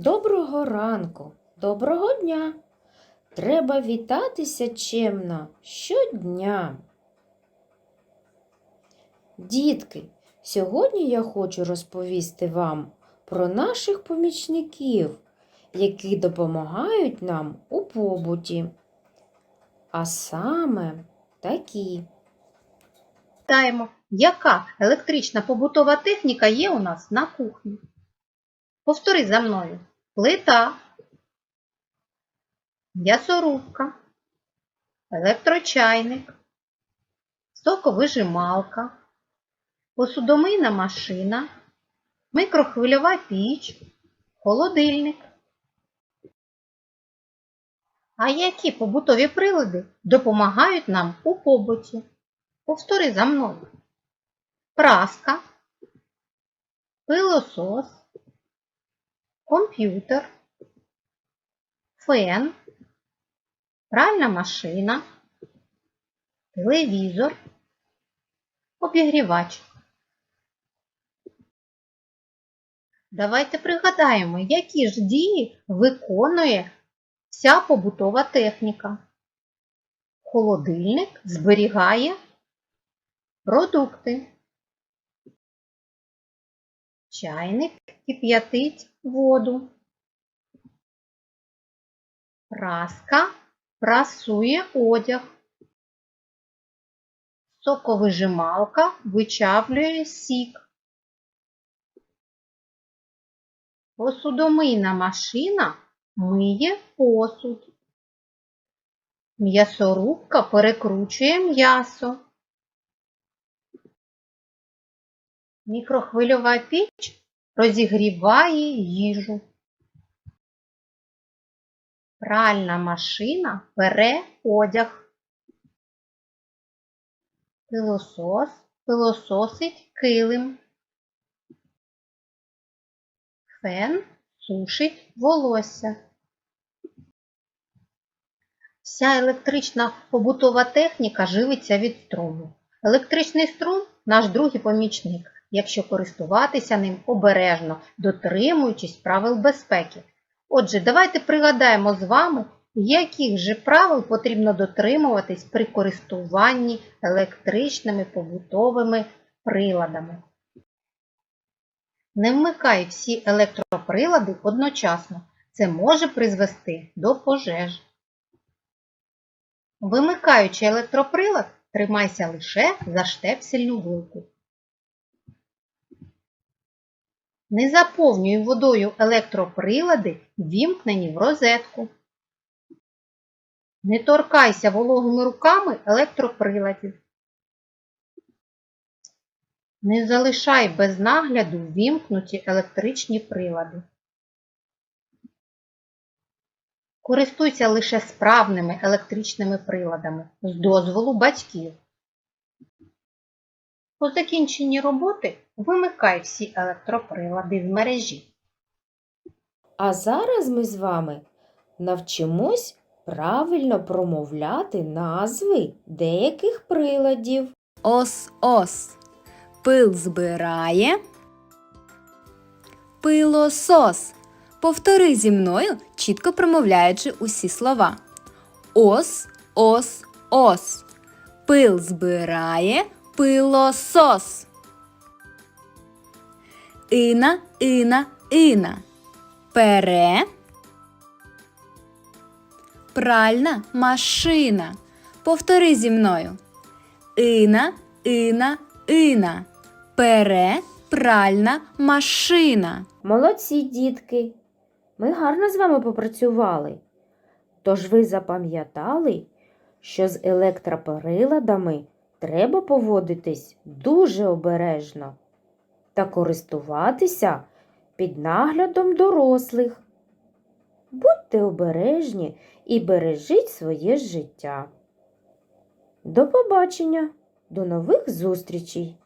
Доброго ранку, доброго дня. Треба вітатися чемно щодня. Дітки, сьогодні я хочу розповісти вам про наших помічників, які допомагають нам у побуті. А саме такі. Питаємо, яка електрична побутова техніка є у нас на кухні? Повтори за мною. Плита, м'ясорубка, електрочайник, соковижималка, посудомийна машина, микрохвильова піч, холодильник. А які побутові прилади допомагають нам у побуті? Повтори за мною. Праска, пилосос, комп'ютер, фен, пральна машина, телевізор, обігрівач. Давайте пригадаємо, які ж дії виконує вся побутова техніка. Холодильник зберігає продукти. Чайник кип'ятить воду. Праска прасує одяг. Соковижималка вичавлює сік. Посудомийна машина миє посуд. М'ясорубка перекручує м'ясо. Мікрохвильова піч розігріває їжу. Пральна машина пере одяг. Пилосос пилососить килим. Фен сушить волосся. Вся електрична побутова техніка живиться від струму. Електричний струм наш другий помічник, якщо користуватися ним обережно, дотримуючись правил безпеки. Отже, давайте пригадаємо з вами, яких же правил потрібно дотримуватись при користуванні електричними побутовими приладами. Не вмикай всі електроприлади одночасно. Це може призвести до пожеж. Вимикаючи електроприлад, тримайся лише за штепсельну вилку. Не заповнюй водою електроприлади, вімкнені в розетку. Не торкайся вологими руками електроприладів. Не залишай без нагляду вімкнуті електричні прилади. Користуйся лише справними електричними приладами з дозволу батьків. По закінченні роботи вимикай всі електроприлади в мережі. А зараз ми з вами навчимось правильно промовляти назви деяких приладів. Ос-ос. Пил збирає. Пилосос. Повтори зі мною, чітко промовляючи усі слова. Ос, ос, ос. Пил збирає. Пилосос. Ина, ина, ина. Пере. Пральна машина. Повтори зі мною. Ина, ина, ина. Пере пральна машина. Молодці, дітки! Ми гарно з вами попрацювали. Тож ви запам'ятали, що з електроприладами треба поводитись дуже обережно та користуватися під наглядом дорослих. Будьте обережні і бережіть своє життя. До побачення, до нових зустрічей!